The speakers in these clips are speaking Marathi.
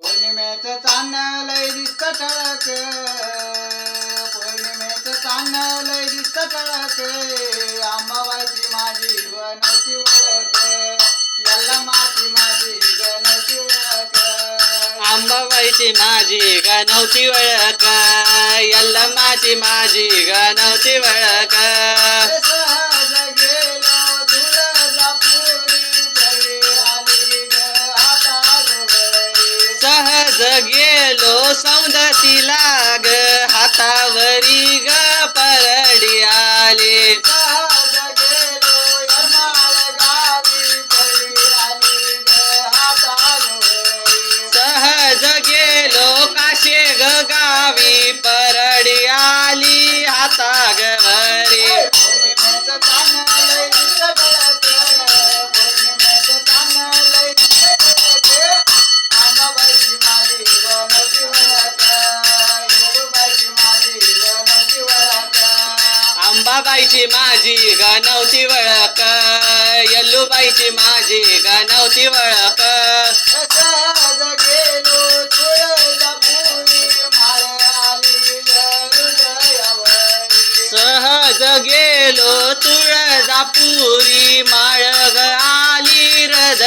पौर्णिमेचं चांदण लय दिसत ठळक. पौर्णिमेचं चांदण लय दिसत ठळक. आंबाबाईची माझी गणची ओळख. याला माती माझी गणची ओळख. आंबाबाईची माझी गणवती ओळख. यल्ला माझी माझी गणवती वळख आज गेलो सौंदतीला ग हातावरी ग परडी आले. सहज गेलो सहज गेलो काशे ग गावी परडी आली हाता गवरी अंबाबाईची माझी गणवती वळख. यल्लूबाईची माझी गणवती वळख. सहज गेलो तुळजापुरी माळ आली ग हृदयावरी. सहज गेलो तुळजापुरी माळग आली हृदयावरी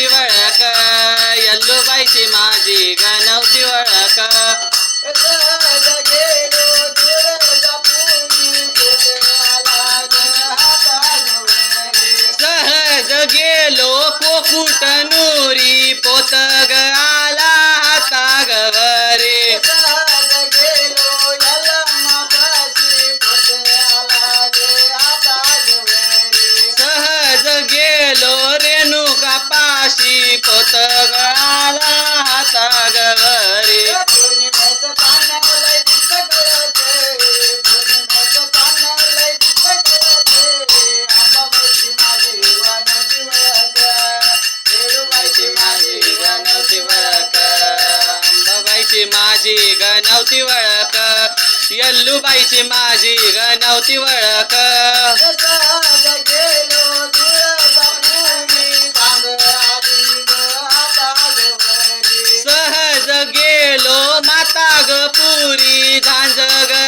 गणवती वळख. यल्लूबाईची माझी गणवती वळख. सहज गेलो तुळजापुरी आला सहज गेलो आला. पाशी पौर्णिमेचं पौर्णिमेचं माझी गणवती ओळख. येडूबाईची माझी गणवती अंबाबाईची माझी गणवती वळख यल्लूबाईची माझी गणवती वळख गेलो माता ग पुरी गांज ग